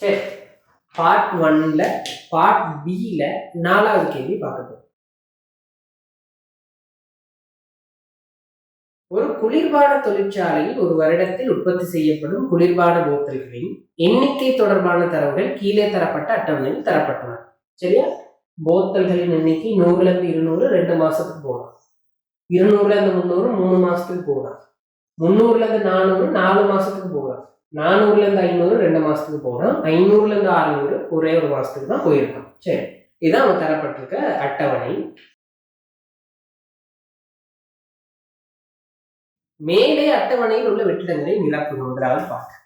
சரி பார்ட் ஒன்ல பார்ட் பில நாலாவது கேள்வி பார்க்க ஒரு குளிர்பான தொழிற்சாலையில் ஒரு வருடத்தில் உற்பத்தி செய்யப்படும் குளிர்பான போத்தல்களின் எண்ணிக்கை தொடர்பான தரவுகள் கீழே தரப்பட்ட அட்டவணையில் தரப்பட்டன சரியா? போத்தல்களின் எண்ணிக்கை நூறுல இருந்து இருநூறு ரெண்டு மாசத்துக்கு போகலாம். இருநூறுல இருந்து முந்நூறு மூணு மாசத்துக்கு போகலாம். முந்நூறுல இருந்து நானூறு நாலு மாசத்துக்கு போகலாம். நானூறுல இருந்து ஐநூறு ரெண்டு மாசத்துக்கு போகலாம் ஐநூறுல இருந்து அறுநூறு ஒரே ஒரு மாசத்துக்கு தான் போயிருக்கோம். சரி இதான் அவங்க தரப்பட்டிருக்க அட்டவணை. மேலே அட்டவணையில் உள்ள வெற்றிடங்களை நிரப்பணும் முதலாவது பார்க்க.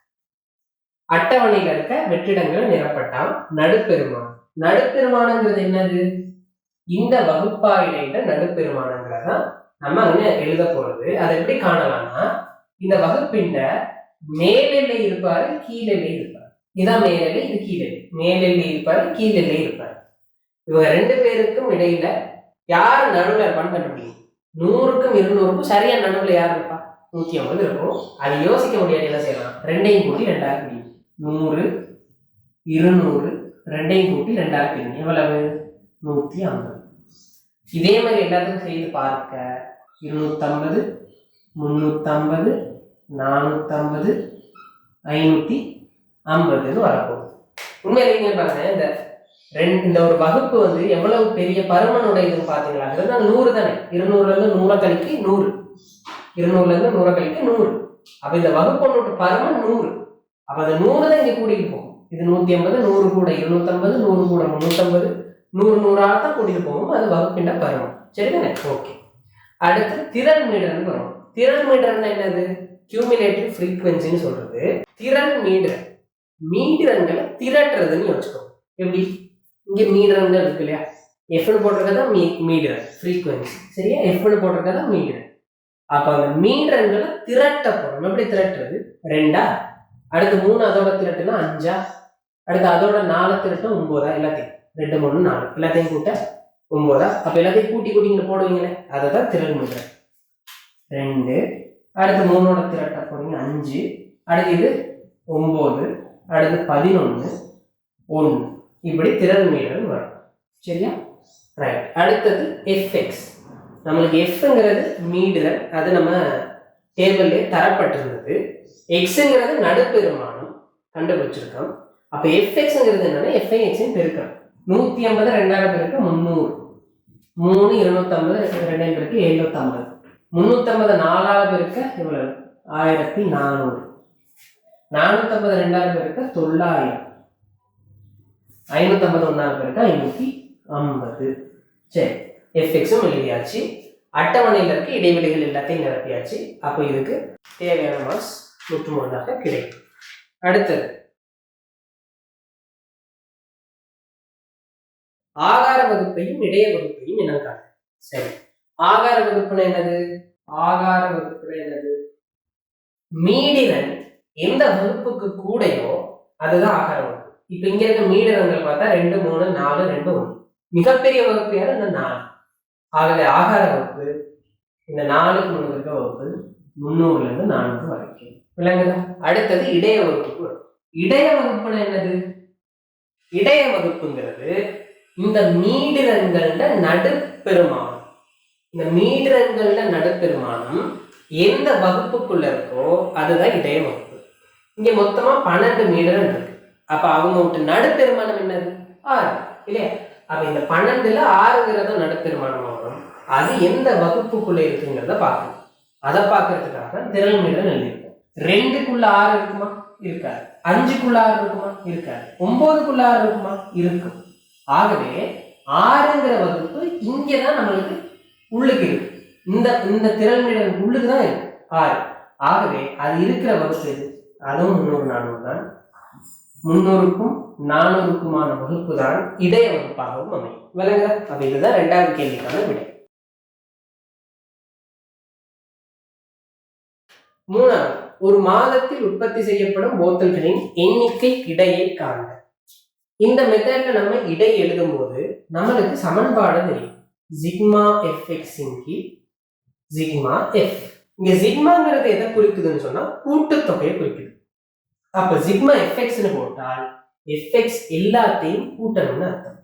அட்டவணையில் இருக்க வெற்றிடங்கள் நிரப்பட்டான் நடுப்பெருமானம் நடுப்பெருமானங்கிறது என்னது? இந்த வகுப்பாயிட நடுப்பெருமானங்கிறதான் நம்ம அங்க எழுத போறது அதை எப்படி காணலாம்னா இந்த வகுப்பின் மேலெல்லை இருப்பாரு கீழெல்லை இருப்பார். இதான் மேலெல்லை இது கீழெல்லை. மேலெல்லை இருப்பாரு கீழெல்லை இருப்பார். இவங்க ரெண்டு பேருக்கும் இடையில யார் நடுவில் இருப்பான்னு கண்டுபிடிக்கும் நூறுக்கும் இருநூறுக்கும் சரியா நடுவில் யார் இருப்பா? நூத்தி ஐம்பது இருக்கும். அது யோசிக்க முடியாது என்ன செய்யலாம்? ரெண்டையும் கூட்டி ரெண்டாயிரம் பிரியும். நூறு இருநூறு ரெண்டையும் கூட்டி ரெண்டாயிரம் பிரியும். எவ்வளவு? நூத்தி ஐம்பது. இதே மாதிரி எல்லாத்துக்கும் செய்து பார்க்க இருநூத்தம்பது முந்நூற்றம்பது நானூற்றம்பது ஐநூற்றி ஐம்பதுன்னு வரப்போகுது. உண்மையில நீங்கள் பாருங்க இந்த ரெண்டு இந்த ஒரு வகுப்பு வந்து எவ்வளவு பெரிய பருமனுடைய இதுன்னு பார்த்தீங்களா அதுதான் நூறு தானே? இருநூறுலேருந்து நூறை கழிக்கு நூறு. இருநூறுலேருந்து நூறை கழிக்கு நூறு. அப்போ இந்த வகுப்பொண்ணோட பருமன் நூறு. அப்போ அந்த நூறு தான் இங்கே கூட்டிகிட்டு போகும். இது நூற்றி ஐம்பது நூறு கூட இருநூத்தம்பது நூறு கூட முந்நூற்றம்பது நூறு நூறாக தான் கூட்டிகிட்டு போகும். அது வகுப்பின் பருமன். சரிதானே? ஓகே. அடுத்து திறன் மீடர்னு வரும். திறன் மீடர்னா என்னது? கியூமிலேட்டிவ் ஃப்ரீக்வன்சின்னு சொல்றது திறன் மீடர் மீடிரன்களை திரட்டுறதுன்னு வச்சுக்கோ எப்படி? இங்க மீடிரன்கள் இருக்கு இல்லையா? எஃப்னு தான் மீ மீடர் ஃப்ரீக்வன்சி சரியா? எஃப்னு போட்டிருக்கதா மீடிரன் அப்போ அந்த மீடிரன்களை திரட்ட போறோம். எப்படி திரட்டுறது? ரெண்டா? அடுத்து மூணு அதோட திரட்டுனா அஞ்சா? அடுத்து அதோட நாலு திரட்டும் ஒன்பதா எல்லாத்தையும். ரெண்டு மூணு நாலு. எல்லாத்தையும் கூட்ட ஒன்பதா அப்போ எல்லாத்தையும் கூட்டி கூட்டி போடுவீங்களே. அதை தான் திரள் மீட்டர் ரெண்டு அடுத்து மூணோட திரட்ட போகிறீங்க அஞ்சு. அடுத்து இது ஒன்பது அடுத்து பதினொன்று ஒன்று. இப்படி திறன் மீட்டர் வரும். சரியா? ரைட் அடுத்தது எஃப்எக்ஸ் நம்மளுக்கு எஃப்ங்கிறது மீடுதல். அது நம்ம டேபிள்லே தரப்பட்டிருந்தது. எக்ஸுங்கிறது நடுப்பெருமானம் கண்டுபிடிச்சிருக்கோம். அப்போ எஃப்எக்ஸுங்கிறது என்னன்னா எஃப்ஐஎக்ஸின் பெருக்கம். நூற்றி ஐம்பது ரெண்டாயிரம் பேருக்கு முந்நூறு. மூணு இருநூத்தம்பது ரெண்டாயிரம் பேருக்கு எழுநூத்தம்பது. முந்நூற்றம்பது நாலாவது பேருக்கு எவ்வளவு? ஆயிரத்தி நானூறு நானூற்றம்பது ரெண்டாயிரம் பேருக்கு தொள்ளாயிரம். ஐநூற்றம்பது ஒன்றாயிரம் பேருக்கு ஐநூற்றி ஐம்பது. சரி எஃப்எக்ஸும் எழுதியாச்சு. அட்டவணையில் இருக்க இடைவெளிகள் எல்லாத்தையும் நிரப்பியாச்சு. அப்போ இதுக்கு தேவையான மார்க்ஸ் நூற்று மூணாக கிடைக்கும். அடுத்தது ஆகார வகுப்பையும் இடைய வகுப்பையும் இனம் சரி. ஆகார வகுப்புனா என்னது? ஆகார வகுப்புனா என்னது? மீடிரன் எந்த வகுப்புக்கு கூடையோ அதுதான் ஆகார வகுப்பு. இப்ப இங்க இருக்க மீடிரன்கள் பார்த்தா ரெண்டு மூணு நாலு ரெண்டு ஒன்று. மிகப்பெரிய வகுப்பு யாரு? இந்த நாலு. ஆகவே ஆகார வகுப்பு இந்த நாலுக்கு மூணு இருக்க வகுப்பு முந்நூறுல இருந்து நானூறு வரைக்கும். விளங்குதா? அடுத்தது இடைய வகுப்பு இடைய வகுப்புனா என்னது? இடைய வகுப்புங்கிறது இந்த மீடிரன்கள நடுப்பெருமானம் இந்த மீடிரன்கள நடுப்பெருமானம் எந்த வகுப்புக்குள்ள இருக்கோ அதுதான் இதய வகுப்பு இங்க மொத்தமா பன்னெண்டு மீடரம் இருக்கு. அப்ப அவங்க விட்டு நடுப்பெருமானம் என்னது? ஆறு இல்லையா? அப்ப இந்த பன்னெண்டுல ஆறுங்கிறத நடுப்பெருமானம் வரும். அது எந்த வகுப்புக்குள்ள இருக்குங்கிறத பார்க்கணும். அதை பார்க்கறதுக்காக திரள் மீடரம் எழுதியிருக்கோம். ரெண்டுக்குள்ள ஆறு இருக்குமா? இருக்காது. அஞ்சுக்குள்ள ஆறு இருக்குமா? இருக்காது. ஒன்பதுக்குள்ள ஆறு இருக்குமா? இருக்கும். ஆகவே ஆறுங்கிற வகுப்பு இங்கே தான் நம்மளுக்கு உள்ளுக்கு இருக்கு. இந்த இந்த திறன்மிடன் உள்ளுக்கு தான் இருக்கு. ஆறு ஆகவே அது இருக்கிற வகுப்பு எது? அதுவும் முந்நூறு நானூறு தான். முன்னூறுக்கும் நானூறுக்குமான வகுப்பு தான் இடைய வகுப்பாகவும் அமையும். விளங்குதா? அப்ப இதுதான் ரெண்டாவது கேள்விக்கான விடை. மூணாவது ஒரு மாதத்தில் உற்பத்தி செய்யப்படும் போத்தல்களின் எண்ணிக்கை இடையை காண்க. இந்த மெத்தட்ல நம்ம இடை எழுதும் போது நம்மளுக்கு சமன்பாடு தெரியும். சிக்மா எஃப்எக்ஸின் கீழ் சிக்மா எஃப் இங்க சிக்மாங்கிறது எதை குறிக்குதுன்னு சொன்னா கூட்டுத்தொகையை குறிக்குது. அப்ப சிக்மா எஃப்எக்ஸ்னு போட்டால் எஃப்எக்ஸ் எல்லாத்தையும் கூட்டணும்னு அர்த்தம்.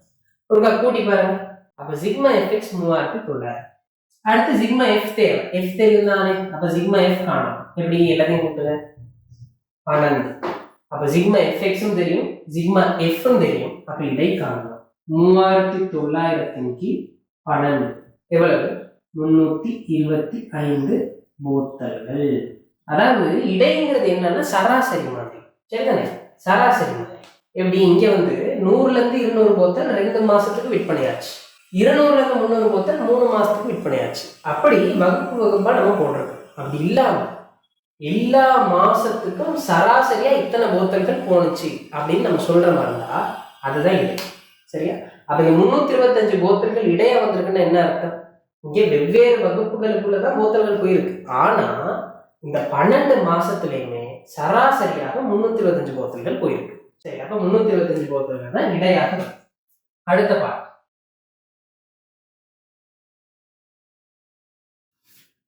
ஒருக்கா கூட்டி பாருங்க. அப்ப சிக்மா எஃப்எக்ஸ் மூவாயிரத்தி தொள்ளாயிரம். அடுத்து சிக்மா எஃப் தேவை. எஃப் தெரியும் அப்ப சிக்மா எஃப் காணும். எப்படி எல்லாத்தையும் கூட்டுங்க பன்னெண்டு. அப்ப சிக்மா எஃப்எக்ஸும் தெரியும் சிக்மா எஃப்ம் தெரியும். அப்ப இதை காணலாம். மூவாயிரத்தி தொள்ளாயிரத்தின் கீழ் பன்னெண்டு எவ்வளவு? முன்னூத்தி இருபத்தி ஐந்து போத்தல்கள் அதாவது இடைங்கிறது என்னன்னா சராசரி மாதிரி. சரிதானே? சராசரி மாதிரி. எப்படி? இங்க வந்து நூறுல இருந்து இருநூறு போத்தல் ரெண்டு மாசத்துக்கு விற்பனையாச்சு இருநூறுல இருந்து முந்நூறு போத்தல் மூணு மாசத்துக்கு விற்பனையாச்சு அப்படி வகுப்பு வகுப்பா நம்ம போட்டிருக்கோம். அப்படி இல்லாம எல்லா மாசத்துக்கும் சராசரியா இத்தனை போத்தல்கள் போணுச்சு அப்படின்னு நம்ம சொல்ற மாதிரி இருந்தா அதுதான் இல்லை சரியா? அப்ப முன்னூத்தி இருபத்தஞ்சு போத்தல்கள் இடையே வந்திருக்குன்னா என்ன அர்த்தம்? இங்கே வெவ்வேறு வகுப்புகளுக்குள்ளதான் கோத்திரங்கள் போயிருக்கு. ஆனா இந்த பன்னெண்டு மாசத்துலயுமே சராசரியாக முன்னூத்தி இருபத்தஞ்சு கோத்திரங்கள் போயிருக்கு. சரி அப்ப முன்னூத்தி இருபத்தஞ்சு கோத்திரங்கள் தான் இடையாக வரும். அடுத்த பாட்டு.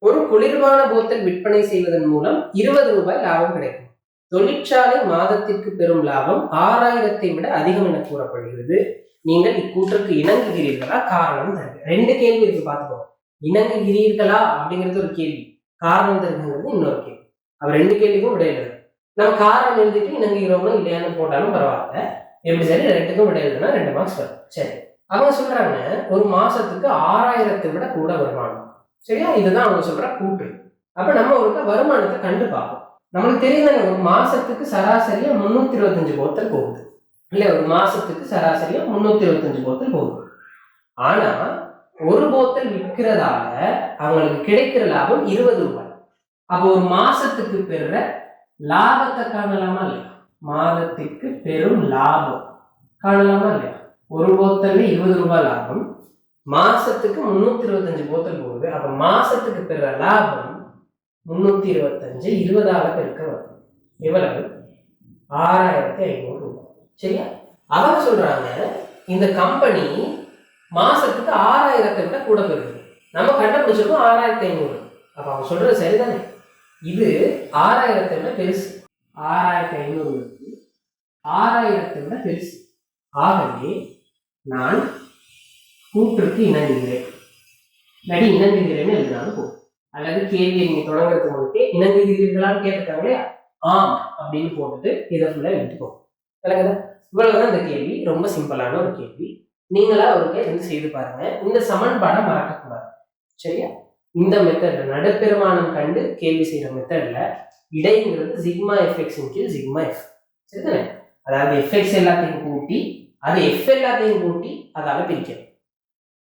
ஒரு குளிர்பான போத்தல் விற்பனை செய்வதன் மூலம் இருபது ரூபாய் லாபம் கிடைக்கும். தொழிற்சாலை மாதத்திற்கு பெறும் லாபம் ஆறாயிரத்தை விட அதிகம் என கூறப்படுகிறது. நீங்கள் இக்கூற்றுக்கு இணங்குகிறீர்களா? காரணம் தருக. ரெண்டு கேள்வி இருக்கு பார்த்துக்கோங்க இணங்குகிறீர்களா? அப்படிங்கிறது ஒரு கேள்வி. காரணம் தருகிறது இன்னொரு கேள்வி. அவர் ரெண்டு கேள்விக்கும் விட நம்ம காரணம் எழுதிட்டு இணங்குகிறோமா இல்லையான்னு போட்டாலும் பரவாயில்ல. எப்படி சரி? ரெண்டுக்கும் விட எழுதுனா ரெண்டு மார்க்ஸ் வரும். சரி. அவங்க சொல்றாங்க ஒரு மாசத்துக்கு ஆறாயிரத்தை விட கூட வருமானம். சரியா? இதுதான் அவங்க சொல்ற கூற்று. அப்ப நம்ம ஒரு வருமானத்தை கண்டு பார்ப்போம் நம்மளுக்கு தெரியுது ஒரு மாசத்துக்கு சராசரியா முன்னூத்தி இருபத்தஞ்சு போத்தல் போகுது. இல்லை ஒரு மாதத்துக்கு சராசரியாக முந்நூற்றி இருபத்தஞ்சு போத்தல் போகும் ஆனால் ஒரு போத்தல் விற்கிறதால அவங்களுக்கு கிடைக்கிற லாபம் இருபது ரூபாய். அப்போ ஒரு மாசத்துக்கு பெறுற லாபத்தை காணலாமா இல்லையா? மாதத்துக்கு பெரும் லாபம். காணலாமா இல்லையா? ஒரு போத்தல்ல இருபது ரூபாய் லாபம். மாசத்துக்கு முன்னூத்தி இருபத்தஞ்சு போத்தல் போகுது. அப்ப மாசத்துக்கு பெறுற லாபம் முன்னூத்தி இருபத்தஞ்சு இருபதால பெருக்க வரும். எவ்வளவு? ஆறாயிரத்தி ஐநூறு ரூபாய். சரியா? அவங்க சொல்றாங்க இந்த கம்பெனி மாசத்துக்கு ஆறாயிரத்தை விட கூட பெறுது நம்ம கண்டுபிடிச்சிருக்கோம் ஆறாயிரத்தி ஐநூறு. அப்ப அவங்க சொல்றது சரிதானே? இது ஆறாயிரத்தை விட பெருசு. ஆறாயிரத்தி ஐநூறு ஆறாயிரத்தை விட பெருசு. ஆகவே நான் கூற்றுக்கு இணங்குகிறேன். இல்லாட்டி இணங்குகிறேன்னு எழுதினாலும் போதும் அல்லது கேள்வியை நீங்க தொடங்குறதுக்கு முன்னாடி இணங்குகிறீர்களான்னு கேட்டிருக்காங்க இல்லையா? ஆம் அப்படின்னு போட்டுட்டு இதை ஃபுல்லாக எடுத்துக்கோங்க விளங்குதா? இவ்வளவுதான் இந்த கேள்வி. ரொம்ப சிம்பிளான ஒரு கேள்வி. நீங்களா ஒரு இருந்து செய்து பாருங்க. இந்த சமன்பாடை மறக்கக்கூடாது சரியா? இந்த மெத்தட்ல நடுப்பெருமானம் கண்டு கேள்வி செய்யற மெத்தட்ல இடைங்கிறது சிக்மா எஃப்எக்ஸ் கீழ் சிக்மா எஃப் சரிதானே? அதாவது எஃப்எக்ஸ் எல்லாத்தையும் கூட்டி அது எஃப் எல்லாத்தையும் கூட்டி அதால பிரிக்கணும்.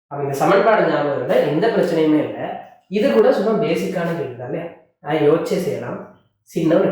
அப்ப இந்த சமன்பாடு ஞாபகம் இருந்தால் எந்த பிரச்சனையுமே இல்லை. இது கூட சும்மா பேசிக்கான கேள்வி தானே நான் யோசிச்சே செய்யலாம். சின்ன ஒரு